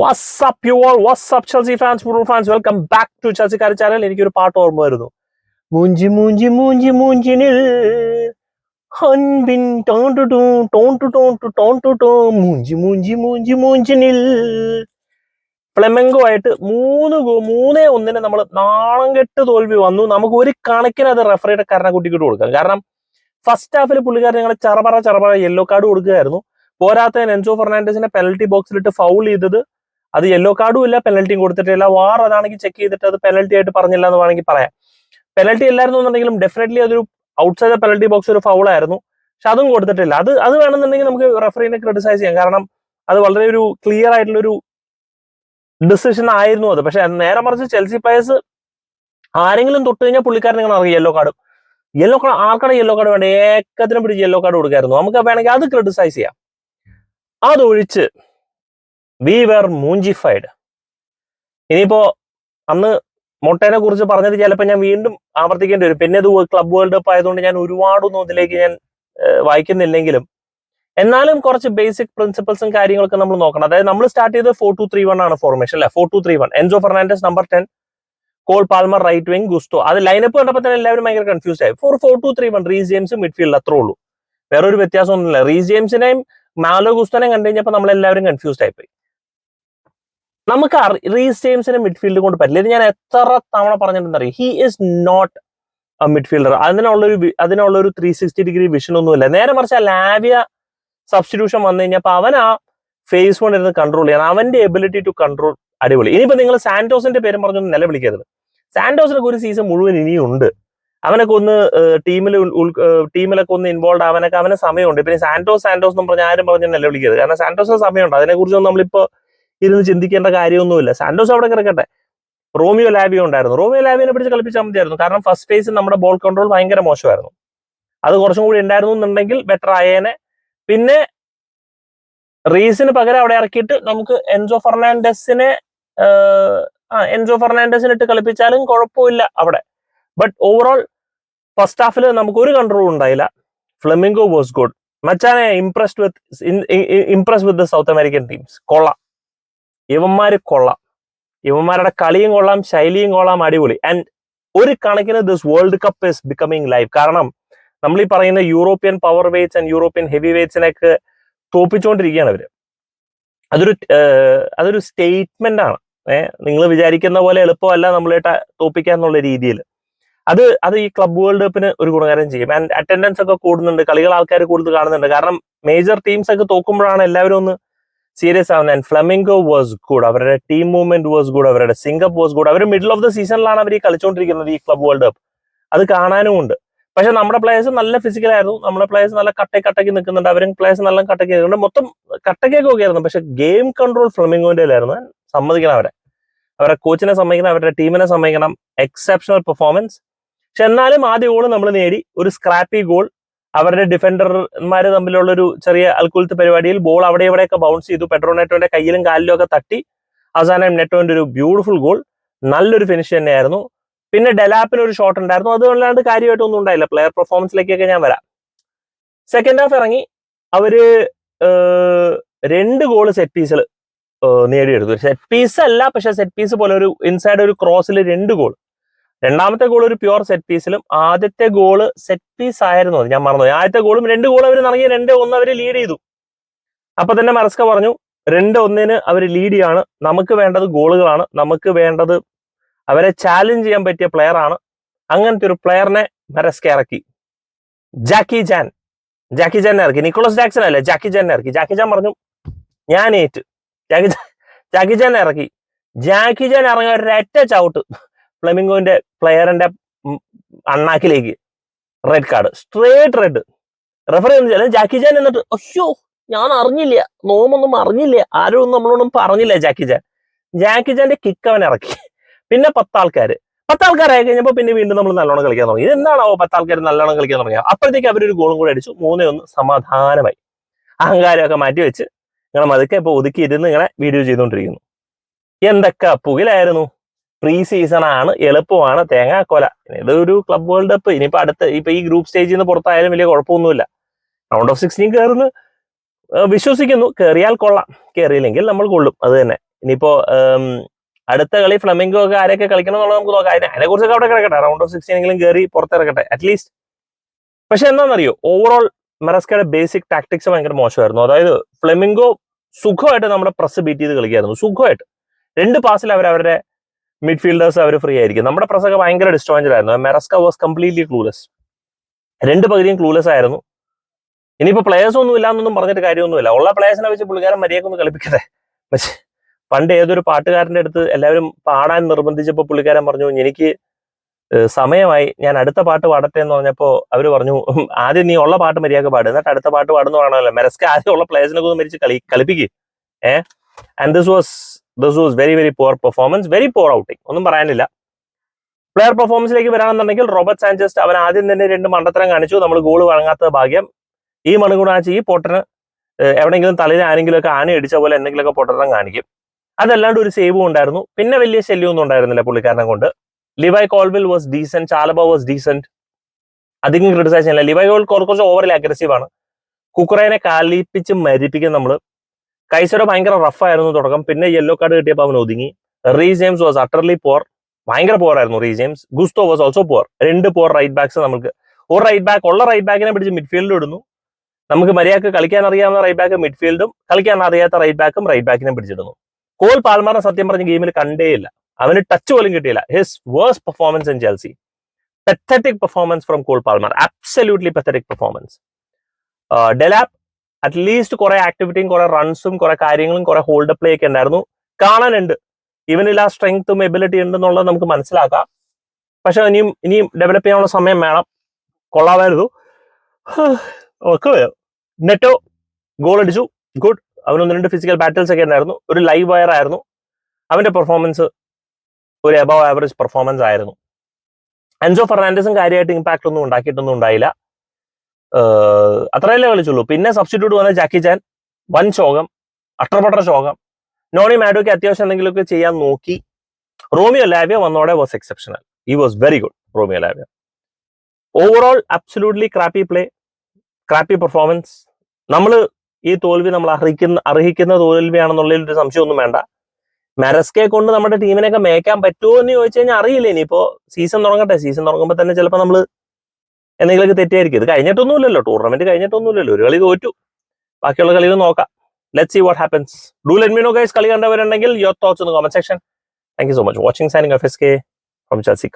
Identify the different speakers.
Speaker 1: What's up you all what's up Chelsea fans football fans welcome back to ചെൽസിക്കാരി channel എനിക്കൊരു പാട്ട് ഓർമ്മ വരുന്നു. മൂഞ്ചി മൂഞ്ചി മൂഞ്ചി മൂഞ്ചിനിൽ അൻപിൻ ടോൺ ടു ടൂ ടു ടോൺ ടു ടോ മൂഞ്ചി മൂഞ്ചി മൂഞ്ചി മൂഞ്ചിനിൽ ഫ്ലെമെങ്കോ ആയിട്ട് മൂന്ന് മൂന്നേ ഒന്നിന് നമ്മൾ നാണം കെട്ട് തോൽവി വന്നു. നമുക്ക് ഒരു കണക്കിന് അത് റെഫറിയുടെ കരണക്കുട്ടിക്കിട്ട് കൊടുക്കാം. കാരണം ഫസ്റ്റ് ഹാഫിൽ പുള്ളിക്കാരൻ ഞങ്ങളെ ചറപറ ചറപറ യെല്ലോ കാർഡ് കൊടുക്കുകയായിരുന്നു. പോരാത്ത എൻസോ ഫെർണാണ്ടസിനെ പെനൽറ്റി ബോക്സിലിട്ട് ഫൗൾ ചെയ്തത് അത് യെല്ലോ കാർഡും ഇല്ല പെനൽറ്റിയും കൊടുത്തിട്ടില്ല വാർ അതാണെങ്കിൽ ചെക്ക് ചെയ്തിട്ട് അത് പെനൽറ്റി ആയിട്ട് പറഞ്ഞില്ല എന്ന് വേണമെങ്കിൽ പറയാം. പെനൽറ്റി അല്ലായിരുന്നു എന്നുണ്ടെങ്കിലും ഡെഫിനറ്റ്ലി അതൊരു ഔട്ട്സൈഡ് പെനൽറ്റി ബോക്സ് ഒരു ഫൗൾ ആയിരുന്നു. പക്ഷെ അതും കൊടുത്തിട്ടില്ല. അത് അത് വേണമെന്നുണ്ടെങ്കിൽ നമുക്ക് റെഫറിനെ ക്രിട്ടിസൈസ് ചെയ്യാം. കാരണം അത് വളരെ ഒരു ക്ലിയർ ആയിട്ടുള്ള ഒരു ഡിസിഷൻ ആയിരുന്നു അത്. പക്ഷെ നേരെ മറിച്ച് ചെൽസി പ്ലേയേഴ്സ് ആരെങ്കിലും തൊട്ട് കഴിഞ്ഞാൽ പുള്ളിക്കാരൻ നിങ്ങൾ അറിയാം യെല്ലോ കാർഡ് യെല്ലോ കാർഡ് ആർക്കാണ് യെല്ലോ കാർഡ് വേണ്ട ഏക്കത്തിനും പിടിച്ച് യെല്ലോ കാർഡ് കൊടുക്കായിരുന്നു. നമുക്ക് വേണമെങ്കിൽ അത് ക്രിട്ടിസൈസ് ചെയ്യാം. അതൊഴിച്ച് വി വെർ മൂഞ്ചിഫൈഡ് ഇനിയിപ്പോ അന്ന് മൊട്ടേനെ കുറിച്ച് പറഞ്ഞത് ചിലപ്പോൾ ഞാൻ വീണ്ടും ആവർത്തിക്കേണ്ടി വരും. പിന്നെ ഇത് ക്ലബ് വേൾഡ് കപ്പ് ആയതുകൊണ്ട് ഞാൻ ഒരുപാടൊന്നും ഇതിലേക്ക് ഞാൻ വായിക്കുന്നില്ലെങ്കിലും. എന്നാലും കുറച്ച് ബേസിക് പ്രിൻസിപ്പൾസും കാര്യങ്ങളൊക്കെ നമ്മൾ നോക്കണം. അതായത് നമ്മൾ സ്റ്റാർട്ട് ചെയ്ത് ഫോർ ടു ത്രീ വൺ ആണ് ഫോർമേഷൻ അല്ലെ? Four two three one Enzo Fernandez number ten Cole Palmer right wing Gusto. അത് ലൈനപ്പ് കണ്ടപ്പോൾ തന്നെ എല്ലാവരും ഭയങ്കര കൺഫ്യൂസ് ആയി. Four four two three one Reece James midfield അത്രേ ഉള്ളൂ. വേറൊരു വ്യത്യാസമൊന്നുമില്ല. റീസ് ജെയിംസിനെയും മാലോ ഗുസ്തോനെയും കണ്ടു കഴിഞ്ഞപ്പോൾ നമ്മളെല്ലാവരും കൺഫ്യൂസ്ഡ് ആയിപ്പോയി. നമുക്ക് റീസ് ജെയിംസിനെ മിഡ്ഫീൽഡ് കൊണ്ട് പറ്റില്ല. ഇത് ഞാൻ എത്ര തവണ പറഞ്ഞിട്ടുണ്ടെന്നറിയാം? ഹി ഈസ് നോട്ട് മിഡ്ഫീൽഡർ അതിനുള്ളൊരു അതിനുള്ളൊരു ത്രീ സിക്സ്റ്റി ഡിഗ്രി വിഷൻ ഒന്നുമില്ല. നേരെ മറിച്ച് ആ ലാവിയ സബ്സ്റ്റിറ്റ്യൂഷൻ വന്നു കഴിഞ്ഞപ്പോൾ അവൻ ആ ഫേസ് കൊണ്ടിരുന്ന് കൺട്രോൾ ചെയ്യാൻ അവന്റെ എബിലിറ്റി ടു കൺട്രോൾ അടിപൊളി. ഇനിയിപ്പോ നിങ്ങൾ സാന്റോസിന്റെ പേരും പറഞ്ഞു നിലവിളിക്കരുത്. സാന്റോസിനൊക്കെ ഒരു സീസൺ മുഴുവൻ ഇനിയും ഉണ്ട്. അവനൊക്കെ ഒന്ന് ടീമിൽ ടീമിലൊക്കെ ഒന്ന് ഇൻവോൾവ് ആവാനൊക്കെ അവന് സമയമുണ്ട്. ഇപ്പൊ സാന്റോസ് സാന്റോസ് എന്ന് പറഞ്ഞാൽ ആരും പറഞ്ഞു നിലവിളിക്കരുത്. കാരണം സാന്റോസിന് സമയമുണ്ട്. അതിനെക്കുറിച്ചൊന്നും നമ്മളിപ്പോ ഇരുന്ന് ചിന്തിക്കേണ്ട കാര്യമൊന്നുമില്ല. സാന്റോസ് അവിടെ കിടക്കട്ടെ. റോമിയോ ലാബിയോ ഉണ്ടായിരുന്നു. റോമിയോ ലാബിനെ പിടിച്ച് കളിപ്പിച്ചാൽ മതിയായിരുന്നു. കാരണം ഫസ്റ്റ് ഫേസിൽ നമ്മുടെ ബോൾ കൺട്രോൾ ഭയങ്കര മോശമായിരുന്നു. അത് കുറച്ചും കൂടി ഉണ്ടായിരുന്നു എന്നുണ്ടെങ്കിൽ ബെറ്റർ ആയേനെ. പിന്നെ റീസിന് പകരം അവിടെ ഇറക്കിയിട്ട് നമുക്ക് എൻസോ ഫെർണാണ്ടസിനെ ആ എൻസോ ഫെർണാണ്ടസിനെ ഇട്ട് കളിപ്പിച്ചാലും കുഴപ്പമില്ല അവിടെ. ബട്ട് ഓവറോൾ ഫസ്റ്റ് ഹാഫിൽ നമുക്ക് ഒരു കൺട്രോൾ ഉണ്ടായില്ല. ഫ്ലെമിംഗോ വാസ് ഗുഡ് മച്ചാനെ impressed with impress with the South American teams കൊള്ളാം. ഇവന്മാര് കൊള്ളാം. ഇവന്മാരുടെ കളിയും കൊള്ളാം ശൈലിയും കൊള്ളാം അടിപൊളി. ആൻഡ് ഒരു കണക്കിന് this World Cup is becoming live കാരണം നമ്മൾ ഈ പറയുന്ന European power weights and European heavy വെയ്റ്റ്സിനൊക്കെ തോപ്പിച്ചുകൊണ്ടിരിക്കുകയാണ് അവർ അതൊരു അതൊരു സ്റ്റേറ്റ്മെന്റ് ആണ്. ഏഹ് നിങ്ങൾ വിചാരിക്കുന്ന പോലെ എളുപ്പമല്ല നമ്മളേട്ട തോപ്പിക്കുക എന്നുള്ള രീതിയിൽ. അത് അത് ഈ ക്ലബ് വേൾഡ് കപ്പിന് ഒരു ഗുണകാരം ചെയ്യും. ആൻഡ് അറ്റൻഡൻസ് ഒക്കെ കൂടുന്നുണ്ട് കളികൾ ആൾക്കാർ കൂടുതൽ കാണുന്നുണ്ട്. കാരണം മേജർ ടീംസ് ഒക്കെ തോക്കുമ്പോഴാണ് എല്ലാവരും ഒന്ന് സീരിയസ് ആവുന്നത് ആൻഡ് ഫ്ലമിംഗോ വാസ് ഗുഡ് അവരുടെ ടീം മൂവ്മെന്റ് വാസ് ഗുഡ് അവരുടെ സിംഗപ്പ് വാസ് ഗുഡ് അവർ മിഡിൽ ഓഫ് ദ സീസണിലാണ് അവർ ഈ കളിച്ചുകൊണ്ടിരിക്കുന്നത് ഈ ക്ലബ് വേൾഡ് കപ്പ് അത് കാണാനും ഉണ്ട്. പക്ഷെ നമ്മുടെ പ്ലേയേഴ്സ് നല്ല ഫിസിക്കൽ ആയിരുന്നു. നമ്മുടെ പ്ലേയേഴ്സ് നല്ല കട്ട കട്ടയ്ക്ക് നിൽക്കുന്നുണ്ട്. അവരും പ്ലേയേഴ്സ് നല്ല കട്ടയ്ക്ക് നിൽക്കുന്നുണ്ട്. മൊത്തം കട്ടക്കൊക്കെ ഒക്കെ ആയിരുന്നു. പക്ഷെ ഗെയിം കൺട്രോൾ ഫ്ലമിംഗോന്റെ ആയിരുന്നു സമ്മതിക്കണം അവരെ. അവരെ കോച്ചിനെ സമ്മതിക്കണം. അവരുടെ ടീമിനെ സമ്മതിക്കണം. എക്സെപ്ഷണൽ പെർഫോമൻസ് പക്ഷെ എന്നാലും ആദ്യ ഗോൾ നമ്മൾ നേടി. ഒരു സ്ക്രാപ്പി ഗോൾ അവരുടെ ഡിഫൻഡർമാര് തമ്മിലുള്ള ഒരു ചെറിയ അൽക്കുലത്ത് പരിപാടിയിൽ ബോൾ അവിടെ ഇവിടെയൊക്കെ ബൗൺസ് ചെയ്തു. പെട്രോ നെറ്റോന്റെ കയ്യിലും കാലിലും ഒക്കെ തട്ടി. അവസാനം നെറ്റോന്റെ ഒരു ബ്യൂട്ടിഫുൾ ഗോൾ നല്ലൊരു ഫിനിഷ് തന്നെയായിരുന്നു. പിന്നെ ഡെലാപ്പിന് ഒരു ഷോട്ട് ഉണ്ടായിരുന്നു. അതുകൊണ്ടാണ്ട് കാര്യമായിട്ടൊന്നും ഉണ്ടായില്ല. പ്ലെയർ പെർഫോമൻസിലേക്കൊക്കെ ഞാൻ വരാം. സെക്കൻഡ് ഹാഫ് ഇറങ്ങി. അവർ രണ്ട് ഗോൾ സെറ്റ് പീസിൽ നേടിയെടുത്തു. സെറ്റ് പീസ് അല്ല പക്ഷെ സെറ്റ് പീസ് പോലെ ഒരു ഇൻസൈഡ് ഒരു ക്രോസിൽ രണ്ട് ഗോൾ രണ്ടാമത്തെ ഗോൾ ഒരു പ്യുവർ സെറ്റ് പീസിലും ആദ്യത്തെ ഗോൾ സെറ്റ് പീസ് ആയിരുന്നു അത്. ഞാൻ മറന്നു ആദ്യത്തെ ഗോളും രണ്ട് ഗോൾ അവർ നൽകി രണ്ട് ഒന്ന് അവർ ലീഡ് ചെയ്തു. അപ്പൊ തന്നെ മറസ്ക പറഞ്ഞു രണ്ട് ഒന്നിന് അവർ ലീഡ് ചെയ്യാണ്. നമുക്ക് വേണ്ടത് ഗോളുകളാണ് നമുക്ക് വേണ്ടത് അവരെ ചാലഞ്ച് ചെയ്യാൻ പറ്റിയ പ്ലെയർ ആണ്. അങ്ങനത്തെ ഒരു പ്ലെയറിനെ മരസ്ക ഇറക്കി. ജാക്കി ജാൻ. ജാക്കി ജാനെ ഇറക്കി. നിക്കോളസ് ജാക്സൺ അല്ലേ? ജാക്കി ജാനെ ഇറക്കി. ജാക്കി ജാൻ പറഞ്ഞു ഞാൻ ഏറ്റ്. ജാക്കി ജാക്കി ജാനെ ഇറക്കി. ജാക്കി ജാൻ ഇറങ്ങിയ ഒരൊറ്റ ചവിട്ട്. ഫ്ലെമിംഗോന്റെ പ്ലെയറിന്റെ അണ്ണാക്കിലേക്ക് red card straight red refer ചെയ്യുന്ന ജാക്കി ജാൻ എന്നിട്ട് അയ്യോ ഞാൻ അറിഞ്ഞില്ല. നോമൊന്നും അറിഞ്ഞില്ല. ആരും ഒന്നും നമ്മളോടൊന്നും പറഞ്ഞില്ല ജാക്കി ജാൻ. ജാക്കി ജാന്റെ കിക്ക് അവൻ ഇറക്കി. പിന്നെ പത്താൾക്കാർ പത്താൾക്കാരായി കഴിഞ്ഞപ്പോൾ പിന്നെ വീണ്ടും നമ്മൾ നല്ലോണം കളിക്കാൻ തുടങ്ങി. ഇതെന്താണോ പത്താൾക്കാർ നല്ലോണം കളിക്കാൻ തുടങ്ങിയത് അപ്പോഴത്തേക്ക് അവരൊരു ഗോളും കൂടെ അടിച്ചു. മൂന്നേ ഒന്ന് സമാധാനമായി. അഹങ്കാരമൊക്കെ മാറ്റി വെച്ച് നിങ്ങളെ മതുക്കെ ഇപ്പൊ ഒതുക്കി ഇരുന്ന് ഇങ്ങനെ വീഡിയോ ചെയ്തുകൊണ്ടിരിക്കുന്നു. എന്തൊക്കെ പുകിലായിരുന്നു പ്രീ സീസൺ ആണ് എളുപ്പമാണ് തേങ്ങാക്കൊല ഇതൊരു ക്ലബ് വേൾഡ് കപ്പ് ഇനിയിപ്പോ അടുത്ത ഇപ്പൊ ഈ ഗ്രൂപ്പ് സ്റ്റേജിൽ നിന്ന് പുറത്തായാലും വലിയ കുഴപ്പമൊന്നുമില്ല. റൗണ്ട് ഓഫ് സിക്സ്റ്റീൻ കയറുന്നു വിശ്വസിക്കുന്നു. കയറിയാൽ കൊള്ളാം. കയറിയില്ലെങ്കിൽ നമ്മൾ കൊള്ളും. അത് തന്നെ. ഇനിയിപ്പോ അടുത്ത കളി ഫ്ലമിംഗോ ഒക്കെ ആരൊക്കെ കളിക്കണം എന്നുള്ളത് നമുക്ക് നോക്കാം. അതിനെ കുറിച്ചൊക്കെ അവിടെ കിടക്കട്ടെ. റൗണ്ട് ഓഫ് സിക്സ്റ്റീൻ എങ്കിലും കയറി പുറത്തിറക്കട്ടെ അറ്റ്ലീസ്റ്റ് പക്ഷെ എന്താണെന്നറിയോ? ഓവറോൾ മെറസ്കയുടെ ബേസിക് ടാക്ടിക്സ് ഭയങ്കര മോശമായിരുന്നു. അതായത് ഫ്ലെമിംഗോ സുഖമായിട്ട് നമ്മുടെ പ്രസ് ബീറ്റ് ചെയ്ത് കളിക്കായിരുന്നു. സുഖമായിട്ട്. രണ്ട് പാസിൽ അവർ അവരുടെ മിഡ്ഫീൽഡേഴ്സ് അവർ ഫ്രീ ആയിരിക്കും. നമ്മുടെ പ്രസംഗം ഭയങ്കര ഡിസ്റ്റർബൻസ് ആയിരുന്നു. മെറസ്ക വാസ് കംപ്ലീറ്റ്ലി ക്ലൂലെസ് രണ്ട് പകുതിയും ക്ലൂലെസ് ആയിരുന്നു. ഇനിയിപ്പോൾ പ്ലേയേഴ്സ് ഒന്നും ഇല്ല എന്നൊന്നും പറഞ്ഞിട്ട് കാര്യമൊന്നുമില്ല. ഉള്ള പ്ലേയേഴ്സിനെ വെച്ച് പുള്ളിക്കാരൻ മര്യാദക്കൊന്ന് കളിപ്പിക്കട്ടെ? പക്ഷേ പണ്ട് ഏതൊരു പാട്ടുകാരന്റെ അടുത്ത് എല്ലാവരും പാടാൻ നിർബന്ധിച്ചപ്പോൾ പുള്ളിക്കാരൻ പറഞ്ഞു എനിക്ക് സമയമായി. ഞാൻ അടുത്ത പാട്ട് പാടട്ടെ എന്ന് പറഞ്ഞപ്പോൾ അവർ പറഞ്ഞു ആദ്യം നീ ഉള്ള പാട്ട് മര്യാദ പാട്. എന്നിട്ട് അടുത്ത പാട്ട് പാടുന്ന പറയണമല്ലോ മെറസ്ക ആദ്യം ഉള്ള പ്ലേയേഴ്സിനെ ഒന്ന് മരിച്ച് കളി കളിപ്പിക്കുക ഏഹ്? And this was this was very very poor performance very poor outing ഒന്നും പറയാനില്ല. പ്ലെയർ പെർഫോമൻസിലേക്ക് വരാണെന്നുണ്ടെങ്കിൽ റോബർട്ട് സാഞ്ചസ്റ്റ് അവൻ ആദ്യം തന്നെ രണ്ട് മണ്ടത്തരം കാണിച്ചു. നമ്മൾ ഗോൾ വഴങ്ങാത്ത ഭാഗ്യം. ഈ മണുകുണാച്ച ഈ പൊട്ടന് എവിടെയെങ്കിലും തലയിൽ ആരെങ്കിലുമൊക്കെ ആന അടിച്ച പോലെ എന്തെങ്കിലുമൊക്കെ പൊട്ടത്തരം കാണിക്കും. അതല്ലാണ്ട് ഒരു സേവും ഉണ്ടായിരുന്നു. പിന്നെ വലിയ ശല്യമൊന്നും ഉണ്ടായിരുന്നില്ല പുള്ളിക്കാരനെ കൊണ്ട്. Levi Colwill was decent Chalobah was decent അധികം ക്രിട്ടിസൈസ് ചെയ്യില്ല ലിവൈ കോൾ കുറച്ച് ഓവറിൽ അഗ്രസീവ് ആണ്. കുക്കറേനെ കാലിപ്പിച്ച് മരിപ്പിക്കും നമ്മൾ കൈസയുടെ ഭയങ്കര റഫായിരുന്നു തുടക്കം. പിന്നെ യെല്ലോ കാർഡ് കിട്ടിയപ്പോൾ അവൻ ഒതുങ്ങി. Reece James was utterly poor ഭയങ്കര പോർ ആയിരുന്നു Reece James. Gusto was also poor രണ്ട് പോർ റൈറ്റ് ബാക്സ് നമുക്ക് ഒരു റൈറ്റ് ബാക്ക് ഉള്ള റൈറ്റ് ബാക്കിനെ പിടിച്ച് മിഡ്ഫീൽഡിൽ ഇടുന്നു. നമുക്ക് മര്യാദയ്ക്ക് കളിക്കാൻ അറിയാവുന്ന റൈറ്റ് ബാക്ക് മിഡ്ഫീൽഡും കളിക്കാൻ അറിയാത്ത റൈറ്റ് ബാക്കും റൈറ്റ് ബാക്കിനെ പിടിച്ചിടുന്നു. കോൾ പാൽമാറിനെ സത്യം പറഞ്ഞ ഗെയിമിൽ കണ്ടേയില്ല അവന് ടച്ച് പോലും കിട്ടിയില്ല. His worst performance in Chelsea pathetic performance from Cole Palmer. Absolutely pathetic performance Delap at least കുറെ ആക്ടിവിറ്റിയും കുറെ റൺസും കുറെ കാര്യങ്ങളും കുറെ ഹോൾഡ് പ്ലേ ഒക്കെ ഉണ്ടായിരുന്നു. കാണാനുണ്ട്. ഇവനിൽ ആ സ്ട്രെങ്ത്തും എബിലിറ്റി ഉണ്ടെന്നുള്ളത് നമുക്ക് മനസ്സിലാക്കാം. പക്ഷെ ഇനിയും ഇനിയും ഡെവലപ്പ് ചെയ്യാനുള്ള സമയം വേണം. കൊള്ളാമായിരുന്നു. ഒക്കെ നെറ്റോ ഗോൾ അടിച്ചു. ഗുഡ് അവനൊന്ന് രണ്ട് ഫിസിക്കൽ ബാറ്റിൽസ് ഒക്കെ ഉണ്ടായിരുന്നു. ഒരു ലൈവ് വയർ ആയിരുന്നു. അവന്റെ പെർഫോമൻസ് ഒരു എബവ് ആവറേജ് പെർഫോമൻസ് ആയിരുന്നു. അൻസോ ഫെർണാൻഡസും കാര്യമായിട്ട് ഇമ്പാക്ട് ഒന്നും ഉണ്ടാക്കിയിട്ടൊന്നും ഉണ്ടായില്ല. അത്രയല്ലേ കളിച്ചുള്ളൂ. പിന്നെ സബ്സ്റ്റിറ്റ്യൂട്ട് വന്ന ജാക്കി ചാൻ വൻ ശോകം. അട്ടർപട്ടർ ശോകം. നോണി മാഡോക്ക് അത്യാവശ്യം എന്തെങ്കിലുമൊക്കെ ചെയ്യാൻ നോക്കി. റോമിയോ ലാവിയ വന്നോടെ വാസ് എക്സെപ്ഷണൽ ഈ was very good Romeo Lavia. Overall absolutely crappy play crappy performance നമ്മൾ ഈ തോൽവി നമ്മൾ അർഹിക്കുന്ന അർഹിക്കുന്ന തോൽവിയാണെന്നുള്ളതിൽ ഒരു സംശയമൊന്നും വേണ്ട. മെറസ്കെ കൊണ്ട് നമ്മുടെ ടീമിനെയൊക്കെ മേക്കാൻ പറ്റുമോ എന്ന് ചോദിച്ചു കഴിഞ്ഞാൽ അറിയില്ല. ഇനിയിപ്പോ സീസൺ തുടങ്ങട്ടെ. സീസൺ തുടങ്ങുമ്പോൾ തന്നെ ചിലപ്പോൾ നമ്മൾ എന്തെങ്കിലുമൊക്കെ തെറ്റായിരിക്കും ഇത് കഴിഞ്ഞിട്ടൊന്നുമില്ലല്ലോ. ടൂർണമെന്റ് കഴിഞ്ഞിട്ടൊന്നുമില്ലല്ലോ. ഒരു കളി തോറ്റു. ബാക്കിയുള്ള കളികൾ നോക്കാം. Let see what happens do let me know guys കളി കണ്ടവരുണ്ടെങ്കിൽ your thoughts in comment section thank you so much watching signing F S K from Chelsea